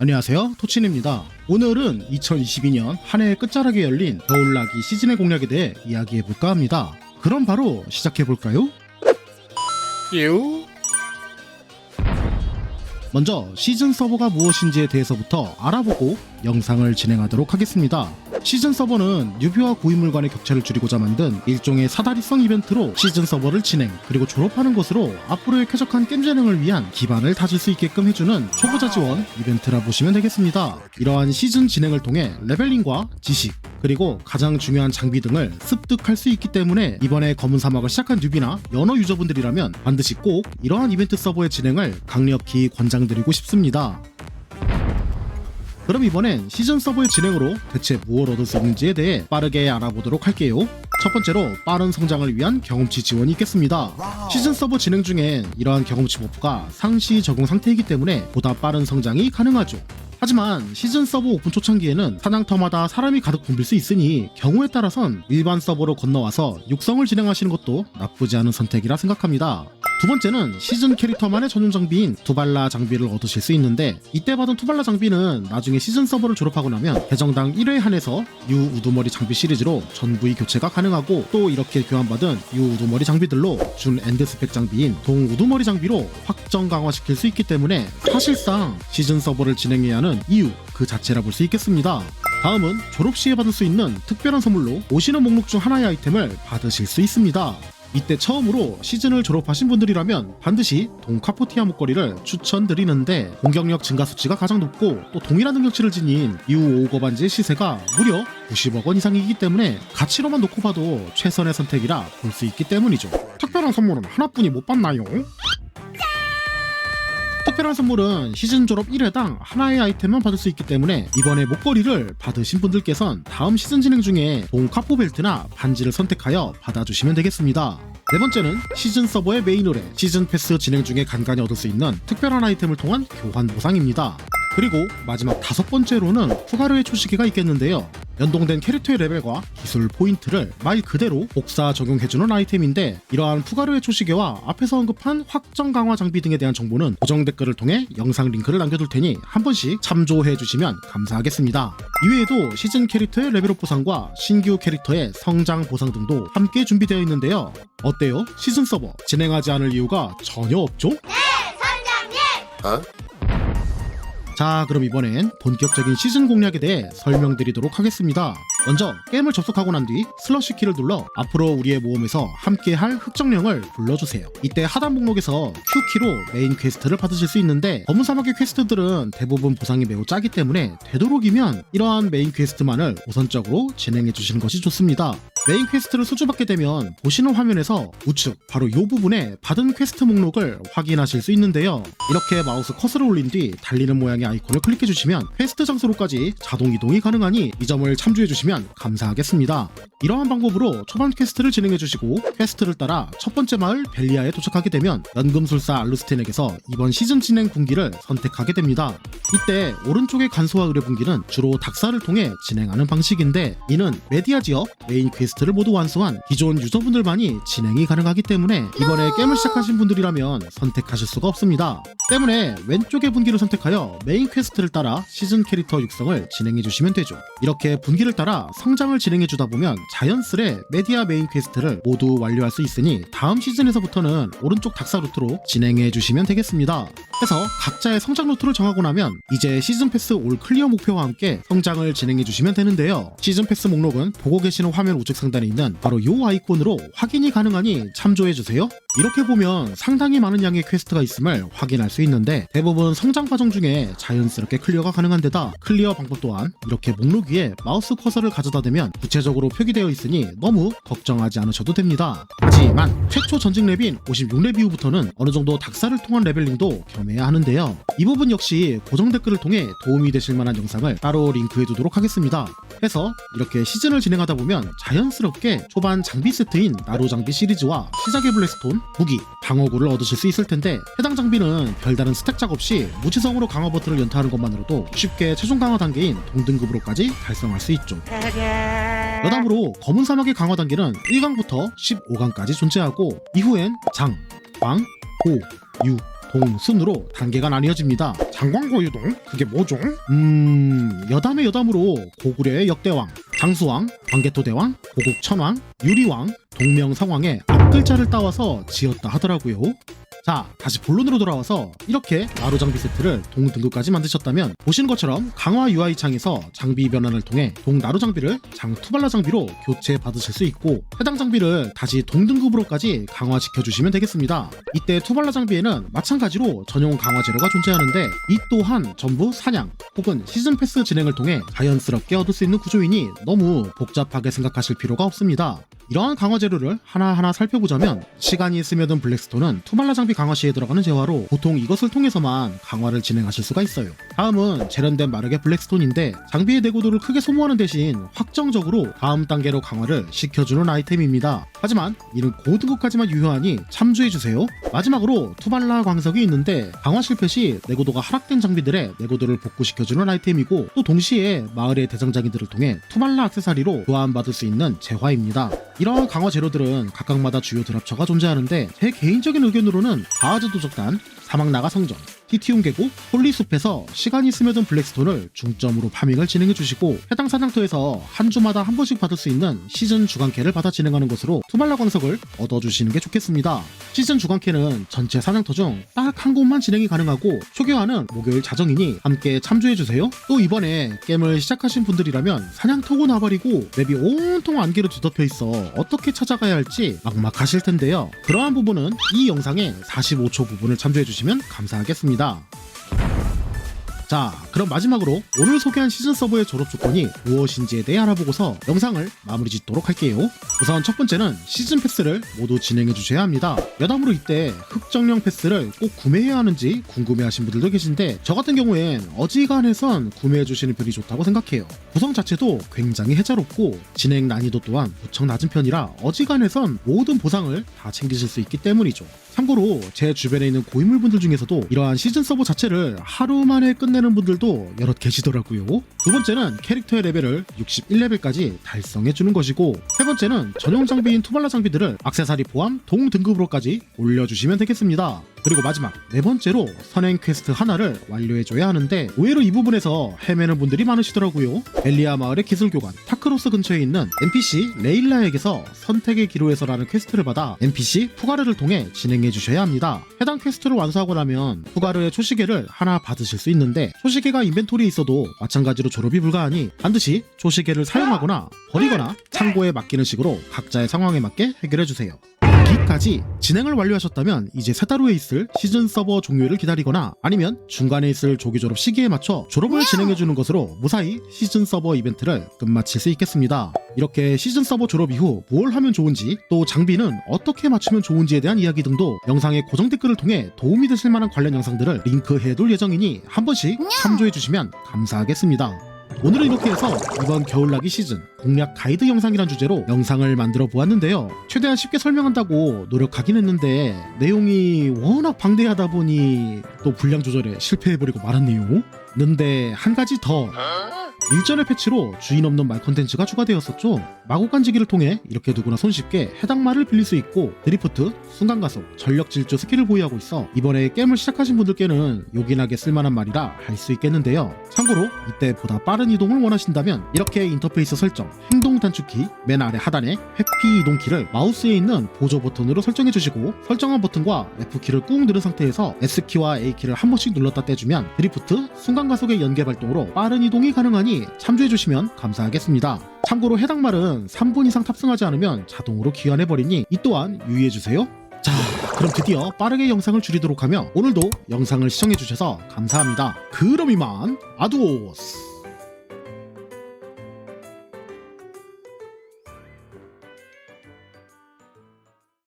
안녕하세요 토친입니다 오늘은 2022년 한 해의 끝자락에 열린 겨울나기 시즌의 공략에 대해 이야기해볼까 합니다 그럼 바로 시작해볼까요? 유 먼저 시즌 서버가 무엇인지에 대해서부터 알아보고 영상을 진행하도록 하겠습니다. 시즌 서버는 뉴비와 고인물 간의 격차를 줄이고자 만든 일종의 사다리성 이벤트로 시즌 서버를 진행 그리고 졸업하는 것으로 앞으로의 쾌적한 게임 재능을 위한 기반을 다질 수 있게끔 해주는 초보자 지원 이벤트라 보시면 되겠습니다. 이러한 시즌 진행을 통해 레벨링과 지식 그리고 가장 중요한 장비 등을 습득할 수 있기 때문에 이번에 검은 사막을 시작한 뉴비나 연어 유저분들이라면 반드시 꼭 이러한 이벤트 서버의 진행을 강력히 권장드리고 싶습니다. 그럼 이번엔 시즌 서버의 진행으로 대체 무엇을 얻을 수 있는지에 대해 빠르게 알아보도록 할게요. 첫 번째로 빠른 성장을 위한 경험치 지원이 있겠습니다. 시즌 서버 진행 중엔 이러한 경험치 버프가 상시 적용 상태이기 때문에 보다 빠른 성장이 가능하죠. 하지만 시즌 서버 오픈 초창기에는 사냥터마다 사람이 가득 붐빌 수 있으니 경우에 따라선 일반 서버로 건너와서 육성을 진행하시는 것도 나쁘지 않은 선택이라 생각합니다. 두 번째는 시즌 캐릭터만의 전용 장비인 투발라 장비를 얻으실 수 있는데 이때 받은 투발라 장비는 나중에 시즌 서버를 졸업하고 나면 계정당 1회 한해서 유 우두머리 장비 시리즈로 전부의 교체가 가능하고 또 이렇게 교환받은 유 우두머리 장비들로 준 엔드 스펙 장비인 동 우두머리 장비로 확정 강화시킬 수 있기 때문에 사실상 시즌 서버를 진행해야 하는 이유 그 자체라 볼 수 있겠습니다. 다음은 졸업 시에 받을 수 있는 특별한 선물로 오시는 목록 중 하나의 아이템을 받으실 수 있습니다. 이때 처음으로 시즌을 졸업하신 분들이라면 반드시 동카포티아 목걸이를 추천드리는데 공격력 증가 수치가 가장 높고 또 동일한 능력치를 지닌 이후 오거 반지의 시세가 무려 90억 원 이상이기 때문에 가치로만 놓고 봐도 최선의 선택이라 볼 수 있기 때문이죠. 특별한 선물은 하나뿐이 못 받나요? 특별한 선물은 시즌 졸업 1회당 하나의 아이템만 받을 수 있기 때문에 이번에 목걸이를 받으신 분들께선 다음 시즌 진행 중에 동 카포 벨트나 반지를 선택하여 받아주시면 되겠습니다. 네 번째는 시즌 서버의 메인 의뢰 시즌 패스 진행 중에 간간히 얻을 수 있는 특별한 아이템을 통한 교환 보상입니다. 그리고 마지막 다섯 번째로는 후가르의 초시계가 있겠는데요. 연동된 캐릭터의 레벨과 기술 포인트를 말 그대로 복사 적용해주는 아이템인데 이러한 푸가르의 초시계와 앞에서 언급한 확정 강화 장비 등에 대한 정보는 고정 댓글을 통해 영상 링크를 남겨둘 테니 한 번씩 참조해주시면 감사하겠습니다. 이외에도 시즌 캐릭터의 레벨업 보상과 신규 캐릭터의 성장 보상 등도 함께 준비되어 있는데요. 어때요? 시즌 서버 진행하지 않을 이유가 전혀 없죠? 어? 자 그럼 이번엔 본격적인 시즌 공략에 대해 설명드리도록 하겠습니다. 먼저 게임을 접속하고 난 뒤 슬러시 키를 눌러 앞으로 우리의 모험에서 함께 할 흑정령을 불러주세요. 이때 하단 목록에서 Q키로 메인 퀘스트를 받으실 수 있는데 검은 사막의 퀘스트들은 대부분 보상이 매우 짜기 때문에 되도록이면 이러한 메인 퀘스트만을 우선적으로 진행해 주시는 것이 좋습니다 메인 퀘스트를 수주받게 되면 보시는 화면에서 우측 바로 이 부분에 받은 퀘스트 목록을 확인하실 수 있는데요. 이렇게 마우스 커서를 올린 뒤 달리는 모양의 아이콘을 클릭해 주시면 퀘스트 장소로까지 자동 이동이 가능하니 이 점을 참조해 주시면 감사하겠습니다. 이러한 방법으로 초반 퀘스트를 진행해 주시고 퀘스트를 따라 첫 번째 마을 벨리아에 도착하게 되면 연금술사 알루스틴에게서 이번 시즌 진행 분기를 선택하게 됩니다. 이때 오른쪽의 간소화 의뢰 분기는 주로 닥사를 통해 진행하는 방식인데 이는 메디아 지역 메인 퀘스트 를 모두 완수한 기존 유저분들만이 진행이 가능하기 때문에 이번에 게임을 시작하신 분들이라면 선택하실 수가 없습니다. 때문에 왼쪽의 분기를 선택하여 메인 퀘스트를 따라 시즌 캐릭터 육성을 진행해 주시면 되죠. 이렇게 분기를 따라 성장을 진행해 주다 보면 자연스레 메디아 메인 퀘스트를 모두 완료할 수 있으니 다음 시즌에서부터는 오른쪽 닥사 루트로 진행해 주시면 되겠습니다. 해서 각자의 성장 루트를 정하고 나면 이제 시즌 패스 올 클리어 목표와 함께 성장을 진행해 주시면 되는데요. 시즌 패스 목록은 보고 계시는 화면 우측 상단 에 있는 바로 이 아이콘으로 확인이 가능하니 참조해 주세요. 이렇게 보면 상당히 많은 양의 퀘스트가 있음을 확인할 수 있는데 대부분 성장 과정 중에 자연스럽게 클리어가 가능한 데다 클리어 방법 또한 이렇게 목록 위에 마우스 커서를 가져다 대면 구체적으로 표기되어 있으니 너무 걱정하지 않으셔도 됩니다. 하지만 최초 전직 랩인 56랩 이후부터는 어느 정도 닥사를 통한 레벨링도 겸해야 하는데요. 이 부분 역시 고정 댓글을 통해 도움이 되실 만한 영상을 따로 링크해 두도록 하겠습니다. 해서 이렇게 시즌을 진행하다 보면 자연스럽게 초반 장비 세트인 나루 장비 시리즈와 시작의 블랙스톤, 무기, 방어구를 얻으실 수 있을 텐데 해당 장비는 별다른 스택 작업 시 무지성으로 강화 버튼을 연타하는 것만으로도 쉽게 최종 강화 단계인 동등급으로까지 달성할 수 있죠. 여담으로 검은 사막의 강화 단계는 1강부터 15강까지 존재하고 이후엔 장, 광, 고, 유, 동 순으로 단계가 나뉘어집니다. 장광고 유동? 그게 뭐죠? 음... 여담의 여담으로 고구려의 역대왕, 장수왕, 광개토 대왕, 고국천왕, 유리왕, 동명성왕의 앞글자를 따와서 지었다 하더라고요. 자, 다시 본론으로 돌아와서 이렇게 나루 장비 세트를 동 등급까지 만드셨다면 보시는 것처럼 강화 UI 창에서 장비 변환을 통해 동 나루 장비를 장 투발라 장비로 교체 받으실 수 있고 해당 장비를 다시 동 등급으로까지 강화시켜 주시면 되겠습니다. 이때 투발라 장비에는 마찬가지로 전용 강화 재료가 존재하는데 이 또한 전부 사냥 혹은 시즌 패스 진행을 통해 자연스럽게 얻을 수 있는 구조이니 너무 복잡하게 생각하실 필요가 없습니다. 이러한 강화 재료를 하나하나 살펴보자면 시간이 스며든 블랙스톤은 투발라 장비 강화 시에 들어가는 재화로 보통 이것을 통해서만 강화를 진행하실 수가 있어요. 다음은 재련된 마르게 블랙스톤인데 장비의 내구도를 크게 소모하는 대신 확정적으로 다음 단계로 강화를 시켜주는 아이템입니다. 하지만 이는 고등급까지만 유효하니 참조해주세요. 마지막으로 투발라 광석이 있는데 강화 실패 시 내구도가 하락된 장비들의 내구도를 복구시켜주는 아이템이고 또 동시에 마을의 대장장이들을 통해 투발라 액세서리로 교환받을 수 있는 재화입니다. 이러한 강화 재료들은 각각마다 주요 드랍처가 존재하는데 제 개인적인 의견으로는 바하즈 도적단, 사막 나가 성전, 티티움 계곡, 홀리숲에서 시간이 스며든 블랙스톤을 중점으로 파밍을 진행해 주시고 해당 사냥터에서 한 주마다 한 번씩 받을 수 있는 시즌 주간캐를 받아 진행하는 것으로 투발라 광석을 얻어 주시는 게 좋겠습니다. 시즌 주간캐는 전체 사냥터 중 딱 한 곳만 진행이 가능하고 초기화는 목요일 자정이니 함께 참조해 주세요. 또 이번에 게임을 시작하신 분들이라면 사냥터고 나발이고 맵이 온통 안개로 뒤덮여 있어 어떻게 찾아가야 할지 막막하실 텐데요. 그러한 부분은 이 영상의 45초 부분을 참조해 주시면 감사하겠습니다. 자, 그럼 마지막으로 오늘 소개한 시즌 서버의 졸업 조건이 무엇인지에 대해 알아보고서 영상을 마무리 짓도록 할게요. 우선 첫 번째는 시즌 패스를 모두 진행해 주셔야 합니다. 여담으로 이때 흑정령 패스를 꼭 구매해야 하는지 궁금해 하신 분들도 계신데 저 같은 경우엔 어지간해선 구매해 주시는 편이 좋다고 생각해요. 구성 자체도 굉장히 해자롭고 진행 난이도 또한 무척 낮은 편이라 어지간해선 모든 보상을 다 챙기실 수 있기 때문이죠. 참고로 제 주변에 있는 고인물분들 중에서도 이러한 시즌 서버 자체를 하루 만에 끝내는 분들 도 여럿 계시더라고요. 두 번째는 캐릭터의 레벨을 61레벨까지 달성해 주는 것이고 세 번째는 전용 장비인 투발라 장비들을 악세사리 포함 동 등급으로까지 올려주시면 되겠습니다. 그리고 마지막 네 번째로 선행 퀘스트 하나를 완료해줘야 하는데 의외로 이 부분에서 헤매는 분들이 많으시더라고요. 엘리아 마을의 기술교관 타크로스 근처에 있는 NPC 레일라에게서 선택의 기로에서라는 퀘스트를 받아 NPC 푸가르를 통해 진행해 주셔야 합니다. 해당 퀘스트를 완수하고 나면 푸가르의 초시계를 하나 받으실 수 있는데 초시계가 인벤토리에 있어도 마찬가지로 졸업이 불가하니 반드시 초시계를 사용하거나 버리거나 창고에 맡기는 식으로 각자의 상황에 맞게 해결해 주세요. 여기까지 진행을 완료하셨다면 이제 세달 후에 있을 시즌 서버 종료를 기다리거나 아니면 중간에 있을 조기 졸업 시기에 맞춰 졸업을 진행해주는 것으로 무사히 시즌 서버 이벤트를 끝마칠 수 있겠습니다. 이렇게 시즌 서버 졸업 이후 뭘 하면 좋은지 또 장비는 어떻게 맞추면 좋은지에 대한 이야기 등도 영상의 고정 댓글을 통해 도움이 되실 만한 관련 영상들을 링크해둘 예정이니 한 번씩 참조해주시면 감사하겠습니다. 오늘은 이렇게 해서 이번 겨울나기 시즌 공략 가이드 영상이란 주제로 영상을 만들어 보았는데요. 최대한 쉽게 설명한다고 노력하긴 했는데 내용이 워낙 방대하다 보니 또 분량 조절에 실패해버리고 말았네요. 는데 한 가지 더 일전의 패치로 주인 없는 말 콘텐츠가 추가되었었죠. 마구 간지기를 통해 이렇게 누구나 손쉽게 해당 말을 빌릴 수 있고 드리프트, 순간가속, 전력 질주 스킬을 보유하고 있어 이번에 게임을 시작하신 분들께는 요긴하게 쓸만한 말이라 할 수 있겠는데요. 참고로 이때 보다 빠른 이동을 원하신다면 이렇게 인터페이스 설정, 행동 단축키, 맨 아래 하단에 회피 이동키를 마우스에 있는 보조 버튼으로 설정해 주시고 설정한 버튼과 F키를 꾹 누른 상태에서 S키와 A키를 한 번씩 눌렀다 떼주면 드리프트, 순간가속의 연계 발동으로 빠른 이동이 가능하니 참조해 주시면 감사하겠습니다. 참고로 해당 말은 3분 이상 탑승하지 않으면 자동으로 기환해 버리니 이 또한 유의해 주세요. 자, 그럼 드디어 빠르게 영상을 줄이도록 하며 오늘도 영상을 시청해 주셔서 감사합니다. 그럼 이만 아두오스!